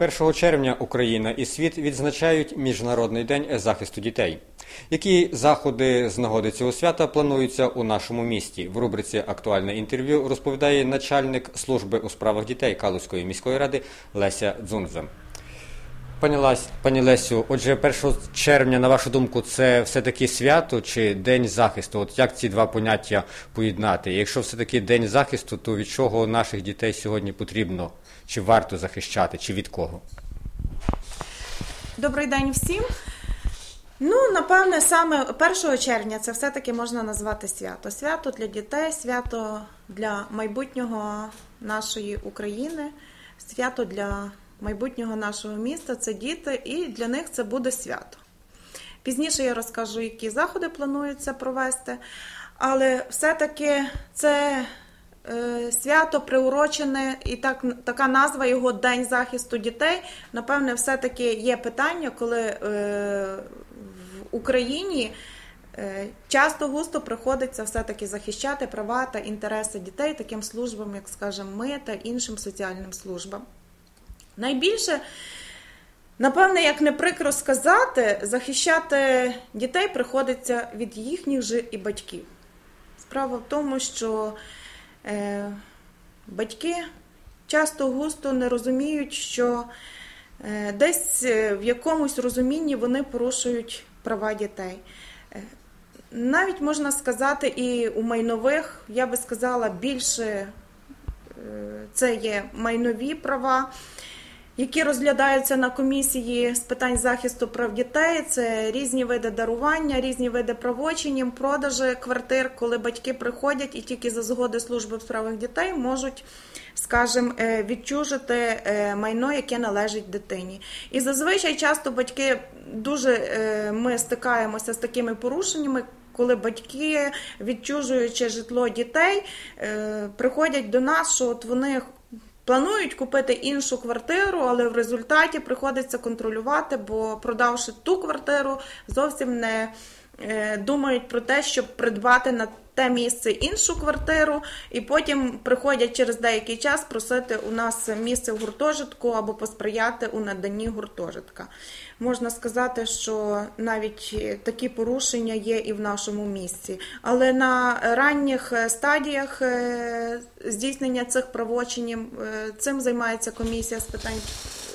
1 червня Україна і світ відзначають Міжнародний день захисту дітей. Які заходи з нагоди цього свята плануються у нашому місті? В рубриці Актуальне інтерв'ю розповідає начальник служби у справах дітей Калузької міської ради Леся Дзунза. Пані, Лась, пані Лесю, отже, 1 червня, на вашу думку, це все-таки свято чи День захисту? От як ці два поняття поєднати? Якщо все-таки День захисту, то від чого наших дітей сьогодні потрібно чи варто захищати, чи від кого? Добрий день всім. Ну, напевне, саме 1 червня це все-таки можна назвати свято. Свято для дітей, свято для майбутнього нашої України, свято для майбутнього нашого міста це діти, і для них це буде свято. Пізніше я розкажу, які заходи плануються провести, але все-таки це е, свято приурочене і так, така назва його День захисту дітей. Напевне, все-таки є питання, коли е, в Україні. Е, часто густо приходиться все-таки захищати права та інтереси дітей таким службам, як скажімо, ми та іншим соціальним службам. Найбільше, напевне, як не прикро сказати, захищати дітей приходиться від їхніх же і батьків. Справа в тому, що е, батьки часто густо не розуміють, що е, десь е, в якомусь розумінні вони порушують права дітей. Е, навіть можна сказати, і у майнових, я би сказала, більше е, це є майнові права які розглядаються на комісії з питань захисту прав дітей. Це різні види дарування, різні види правочинів, продажі квартир, коли батьки приходять і тільки за згоди служби в справах дітей можуть, скажімо, е, відчужити е, майно, яке належить дитині. І зазвичай часто батьки дуже е, ми стикаємося з такими порушеннями. Коли батьки, відчужуючи житло дітей, приходять до нас, що от вони Планують купити іншу квартиру, але в результаті приходиться контролювати, бо продавши ту квартиру, зовсім не думають про те, щоб придбати на те місце іншу квартиру, і потім приходять через деякий час просити у нас місце в гуртожитку або посприяти у наданні гуртожитка. Можна сказати, що навіть такі порушення є і в нашому місці. Але на ранніх стадіях е, здійснення цих правочинів е, цим займається комісія з питань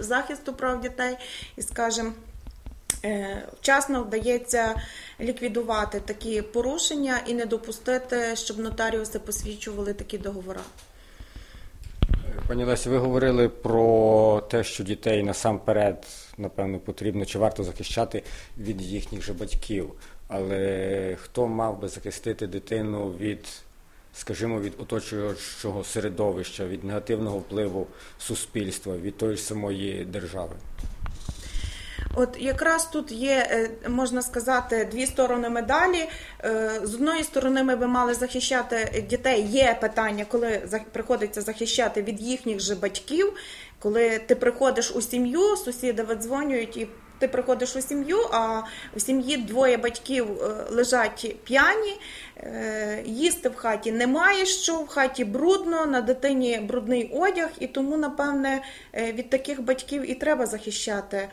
захисту прав дітей і, скажімо, Е, вчасно вдається ліквідувати такі порушення і не допустити, щоб нотаріуси посвідчували такі договори. Пані Лесі, ви говорили про те, що дітей насамперед, напевно, потрібно чи варто захищати від їхніх же батьків. Але хто мав би захистити дитину від, скажімо, від оточуючого середовища, від негативного впливу суспільства, від тої ж самої держави? От якраз тут є, е, можна сказати, дві сторони медалі. Е, з одної сторони, ми би мали захищати дітей. Є питання, коли приходиться захищати від їхніх же батьків. Коли ти приходиш у сім'ю, сусіди видзвонюють і ти приходиш у сім'ю, а у сім'ї двоє батьків е, лежать п'яні, е, їсти в хаті немає що, в хаті брудно, на дитині брудний одяг, і тому, напевне, е, від таких батьків і треба захищати.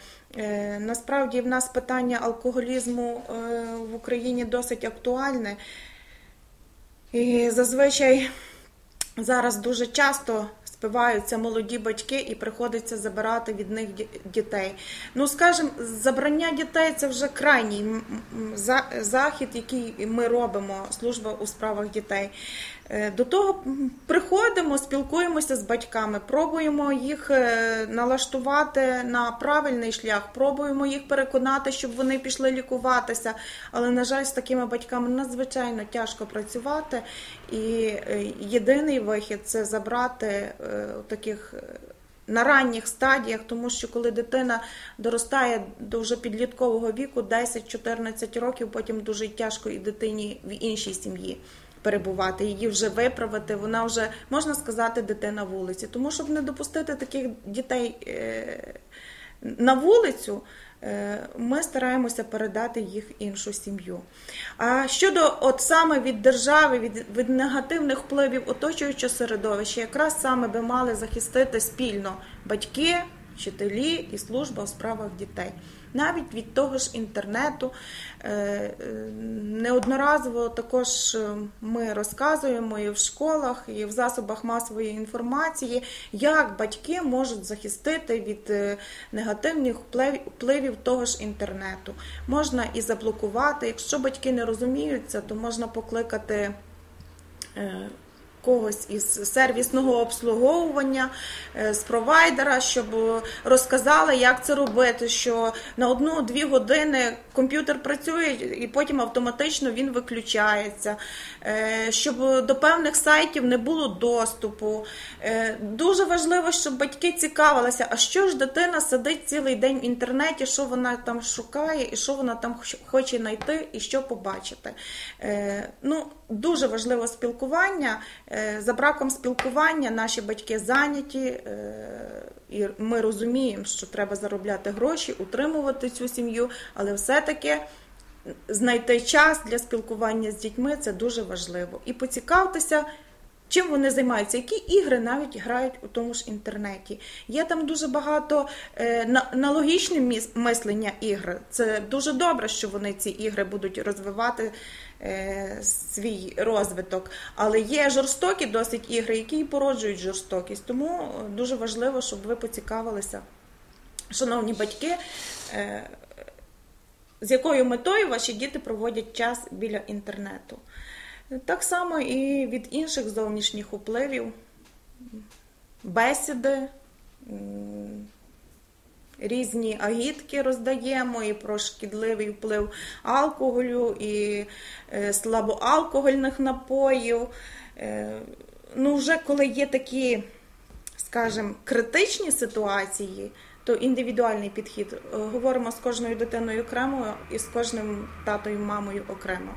Насправді, в нас питання алкоголізму в Україні досить актуальне. І зазвичай зараз дуже часто спиваються молоді батьки і приходиться забирати від них дітей. Ну, скажімо, забрання дітей це вже крайній захід, який ми робимо, служба у справах дітей. Е, до того приходимо, спілкуємося з батьками, пробуємо їх е, налаштувати на правильний шлях, пробуємо їх переконати, щоб вони пішли лікуватися. Але, на жаль, з такими батьками надзвичайно тяжко працювати. І е, єдиний вихід це забрати таких. На ранніх стадіях, тому що коли дитина доростає до вже підліткового віку, 10-14 років, потім дуже тяжко і дитині в іншій сім'ї перебувати, її вже виправити. Вона вже можна сказати, дитина вулиці. Тому щоб не допустити таких дітей е, на вулицю. Е, ми стараємося передати їх іншу сім'ю. А щодо от саме від держави, від від негативних впливів оточуючого середовища, якраз саме би мали захистити спільно батьки, вчителі і служба у справах дітей. Навіть від того ж інтернету е, е, неодноразово також е, ми розказуємо і в школах, і в засобах масової інформації, як батьки можуть захистити від негативних впливів того ж інтернету. Можна і заблокувати. Якщо батьки не розуміються, то можна покликати. Когось із сервісного обслуговування е, з провайдера, щоб розказали, як це робити. Що на одну-дві години комп'ютер працює, і потім автоматично він виключається, Е, щоб до певних сайтів не було доступу. Е, Дуже важливо, щоб батьки цікавилися, а що ж дитина сидить цілий день в інтернеті, що вона там шукає, і що вона там хоче знайти, і що побачити. Ну, дуже важливо спілкування. Е, За браком спілкування наші батьки зайняті, е, і ми розуміємо, що треба заробляти гроші, утримувати цю сім'ю, але все-таки знайти час для спілкування з дітьми це дуже важливо. І поцікавтеся. Чим вони займаються? Які ігри навіть грають у тому ж інтернеті? Є там дуже багато е, на, логічне мислення ігр. Це дуже добре, що вони ці ігри будуть розвивати е, свій розвиток. Але є жорстокі досить ігри, які і породжують жорстокість. Тому е, дуже важливо, щоб ви поцікавилися, шановні батьки. З якою метою ваші діти проводять час біля інтернету. Так само і від інших зовнішніх впливів, бесіди, різні агітки роздаємо і про шкідливий вплив алкоголю, і е, слабоалкогольних напоїв. Е, Ну, вже коли є такі скажімо, критичні ситуації, то індивідуальний підхід. Е, Говоримо з кожною дитиною окремо і з кожним татою, мамою окремо.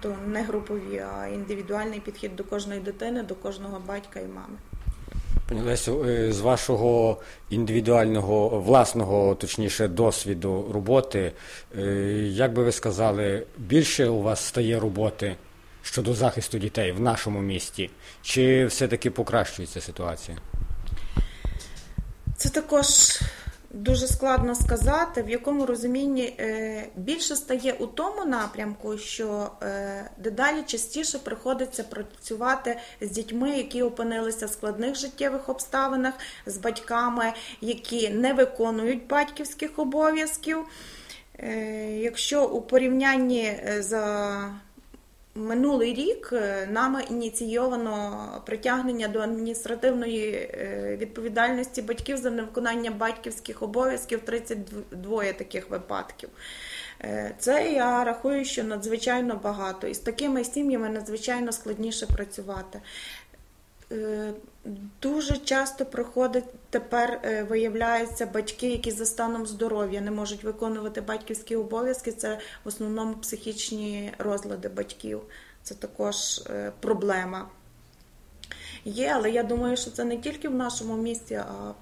Тобто не групові, а індивідуальний підхід до кожної дитини, до кожного батька і мами. Пані Лесю, е, з вашого індивідуального, власного, точніше, досвіду роботи, е, як би ви сказали, більше у вас стає роботи щодо захисту дітей в нашому місті? Чи все-таки покращується ситуація? Це також дуже складно сказати, в якому розумінні е, більше стає у тому напрямку, що е, дедалі частіше приходиться працювати з дітьми, які опинилися в складних життєвих обставинах, з батьками, які не виконують батьківських обов'язків. Е, Якщо у порівнянні за Минулий рік е, нами ініційовано притягнення до адміністративної е, відповідальності батьків за невиконання батьківських обов'язків 32 таких випадків. Е, Це я рахую, що надзвичайно багато, і з такими сім'ями надзвичайно складніше працювати. Е, Дуже часто проходить тепер е, виявляються батьки, які за станом здоров'я не можуть виконувати батьківські обов'язки. Це в основному психічні розлади батьків. Це також е, проблема. Є, але я думаю, що це не тільки в нашому місті, а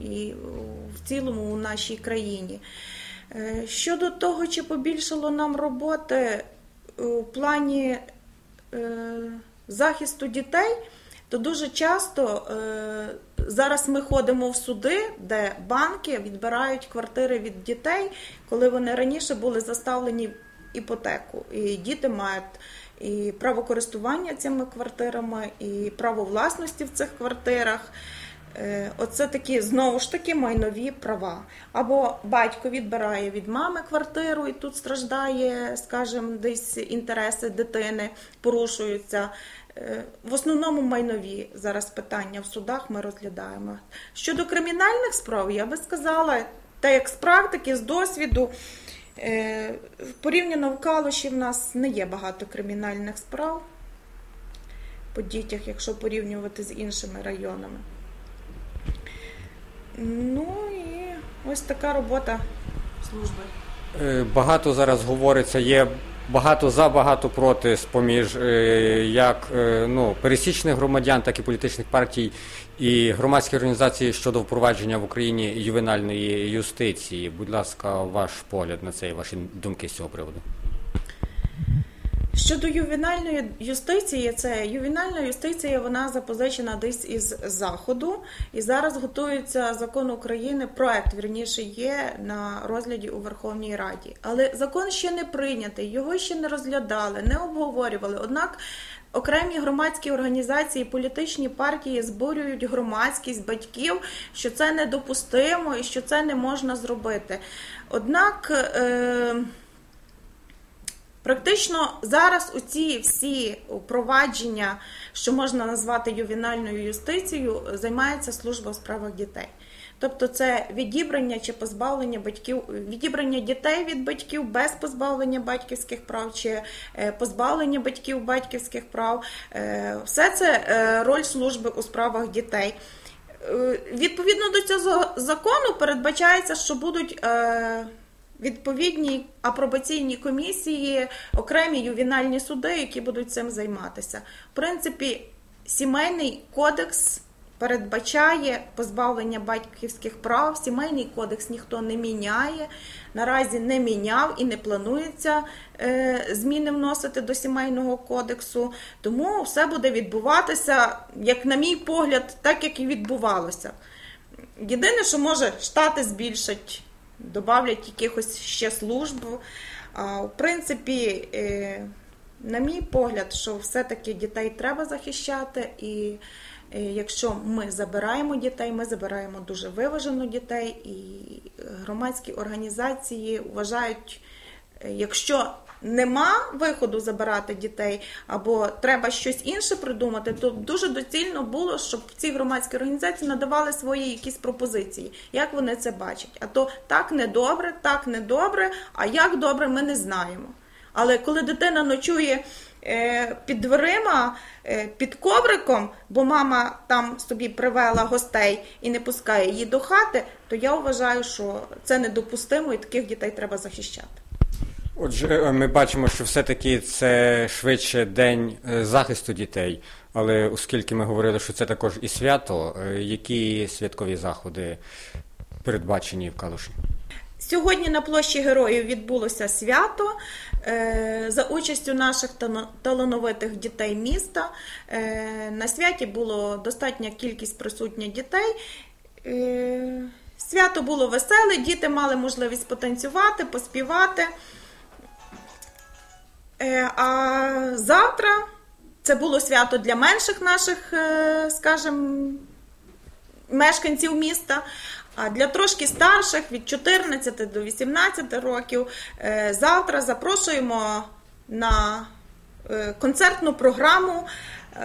і в цілому у нашій країні. Щодо того, чи побільшало нам роботи у плані захисту дітей, то дуже часто е, зараз ми ходимо в суди, де банки відбирають квартири від дітей, коли вони раніше були заставлені в іпотеку. І діти мають і право користування цими квартирами, і право власності в цих квартирах. Е, Оце такі знову ж таки майнові права. Або батько відбирає від мами квартиру, і тут страждає, скажімо, десь інтереси дитини порушуються. Е, В основному майнові зараз питання в судах ми розглядаємо. Щодо кримінальних справ, я би сказала, та як з практики, з досвіду, е, порівняно в Калуші в нас не є багато кримінальних справ по дітях, якщо порівнювати з іншими районами. Ну і ось така робота служби. Е, Багато зараз говориться, є багато за, багато проти з-поміж е, як е, ну, пересічних громадян, так і політичних партій і громадських організацій щодо впровадження в Україні ювенальної юстиції. Будь ласка, ваш погляд на це і ваші думки з цього приводу. Щодо ювенальної юстиції, це ювенальна юстиція, вона запозичена десь із заходу, і зараз готується закон України. Проект вірніше є на розгляді у Верховній Раді, але закон ще не прийнятий, його ще не розглядали, не обговорювали. Однак окремі громадські організації, політичні партії збурюють громадськість батьків, що це недопустимо і що це не можна зробити. Однак. Е- Практично зараз у ці всі провадження, що можна назвати ювенальною юстицією, займається служба у справах дітей. Тобто це відібрання чи позбавлення батьків, відібрання дітей від батьків без позбавлення батьківських прав, чи е, позбавлення батьків батьківських прав. Е, все це е, роль служби у справах дітей. Відповідно до цього закону передбачається, що будуть відповідні апробаційні комісії, окремі ювінальні суди, які будуть цим займатися. В принципі, сімейний кодекс. Передбачає позбавлення батьківських прав, сімейний кодекс ніхто не міняє, наразі не міняв і не планується е, зміни вносити до сімейного кодексу. Тому все буде відбуватися, як на мій погляд, так як і відбувалося. Єдине, що може штати збільшать добавлять якихось ще служб. В принципі, е, на мій погляд, що все-таки дітей треба захищати, і е, якщо ми забираємо дітей, ми забираємо дуже виважено дітей, і громадські організації вважають, е, якщо нема виходу забирати дітей, або треба щось інше придумати, то дуже доцільно було, щоб ці громадські організації надавали свої якісь пропозиції, як вони це бачать. А то так не добре, так не добре, а як добре, ми не знаємо. Але коли дитина ночує е, під дверима, е, під ковриком, бо мама там собі привела гостей і не пускає її до хати, то я вважаю, що це недопустимо і таких дітей треба захищати. Отже, е, ми бачимо, що все-таки це швидше день е, захисту дітей, але оскільки ми говорили, що це також і свято, е, які святкові заходи передбачені в Калуші? Сьогодні на площі Героїв відбулося свято за участю наших талановитих дітей міста. На святі було достатня кількість присутніх дітей. Свято було веселе, діти мали можливість потанцювати, поспівати. Е, а завтра це було свято для менших наших, е, скажімо, мешканців міста. А для трошки старших від 14 до 18 років е, завтра запрошуємо на концертну програму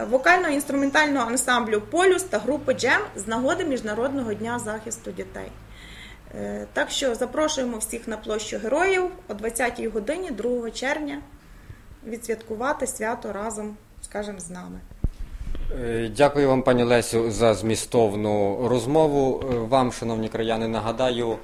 вокально-інструментального ансамблю Полюс та групи Джем з нагоди Міжнародного дня захисту дітей. Так що запрошуємо всіх на площу героїв о 20-й годині 2 червня відсвяткувати свято разом, скажімо, з нами. Е, дякую вам, пані Лесю, за змістовну розмову. Е, вам, шановні краяни, нагадаю,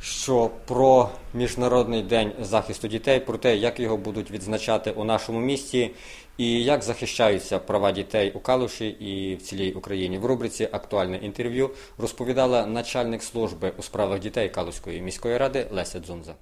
що про Міжнародний день захисту дітей, про те, як його будуть відзначати у нашому місті, і як захищаються права дітей у Калуші і в цілій Україні. В рубриці Актуальне інтерв'ю розповідала начальник служби у справах дітей Калуської міської ради Леся Дзунза.